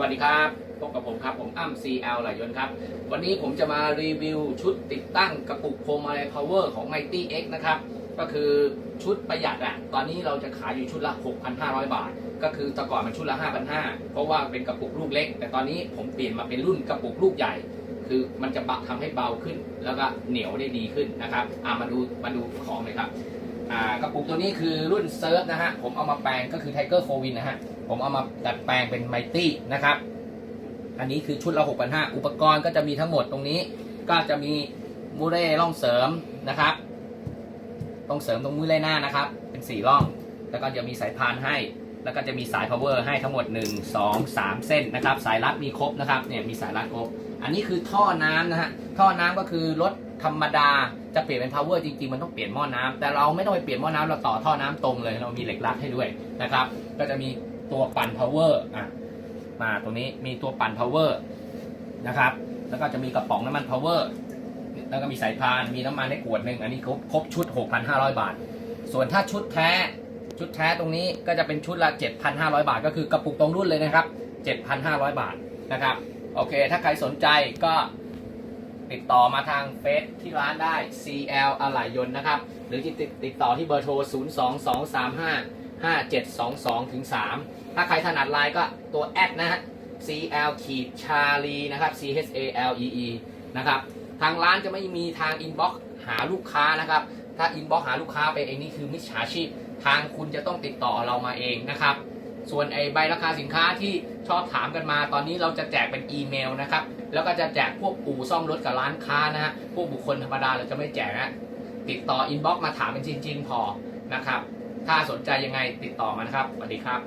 วัสดีครับ พบกับผมครับ ผมอ้ำ CL หลายยนต์ครับ วันนี้ผมจะมารีวิวชุดติดตั้งกระปุกโพมอะไร power ของ Mighty X นะครับ ก็คือชุดประหยัดอะตอนนี้เราจะขายอยู่ชุดละ 6,500 บาท ก็คือแต่ก่อนมันชุดละ 5,500 เพราะว่าเป็นกระปุกลูกเล็ก แต่ตอนนี้ผมเปลี่ยนมาเป็นรุ่นกระปุกลูกใหญ่ คือมันจะบะทำให้เบาขึ้น แล้วก็เหนียวได้ดีขึ้นนะครับอ่ามาดูมาดูของเลยครับ อ่ากระปุกตัวนี้คือรุ่นเซิร์ฟนะฮะ ผมเอามาแปลงก็คือ Tiger 4 Win นนะฮะ ผมเอามาดัดแปลงเป็น Mighty นะครับ อันนี้คือชุดละ6,500อุปกรณ์ก็จะมีทั้งหมดตรงนี้ ก็จะมีมูเร่ร่องเสริมนะครับร่องเสริมตรงมูเร่หน้านะครับ เป็น4ร่อง แล้วก็จะมีสายพานให้ แล้วก็จะมีสาย power ให้ทั้งหมด 1 2 3 เส้นนะครับ สายรัดมีครบนะครับ เนี่ยมีสายรัดครบ อันนี้คือท่อน้ำนะฮะ ท่อน้ำก็คือรถ ธรรมดาจะเปลี่ยนเป็น power จริงๆ มันต้องเปลี่ยนหม้อน้ำแต่เราไม่ต้องไปเปลี่ยนหม้อน้ำเราต่อท่อน้ำตรงเลย เรามีเหล็กรัดให้ด้วยนะครับ ก็จะมีตัวปั่น power อะมาตรงนี้มีตัวปั่น power นะครับ แล้วก็จะมีกระป๋องน้ำมัน power แล้วก็มีสายพาน มีน้ำมันให้ขวดหนึ่งอันนี้ครบครบชุด 6,500 บาท ส่วนถ้าชุดแท้ชุดแท้ตรงนี้ก็จะเป็นชุดละ 7,500 บาท ก็คือกระปุกตรงรุ่นเลยนะครับ 7,500 บาทนะครับ โอเค ถ้าใครสนใจก็ ติดต่อมาทางเฟซที่ร้านได้ CL อะไหล่ยนต์นะครับ หรือติดติดต่อที่เบอร์โทร 02235 5722ถึง3ถ้าใครถนัดไลน์ก็ตัวแอดนะฮะ CL ขีดชาลีนะครับ C H A L E E นะครับ ทางร้านจะไม่มีทางอินบ็อกซ์หาลูกค้านะครับ ถ้าอินบ็อกซ์หาลูกค้าไปเองนี่คือมิจฉาชีพ ทางคุณจะต้องติดต่อเรามาเองนะครับ ส่วนไอใบราคาสินค้าที่ชอบถามกันมา ตอนนี้เราจะแจกเป็นอีเมลนะครับ แล้วก็จะแจกพวกอู่ซ่อมรถกับร้านค้านะฮะ พวกบุคคลธรรมดาเราจะไม่แจกนะติดต่ออินบ็อกซ์มาถามเป็นจริง ๆ พอนะครับ ถ้าสนใจยังไงติดต่อมานะครับ สวัสดีครับ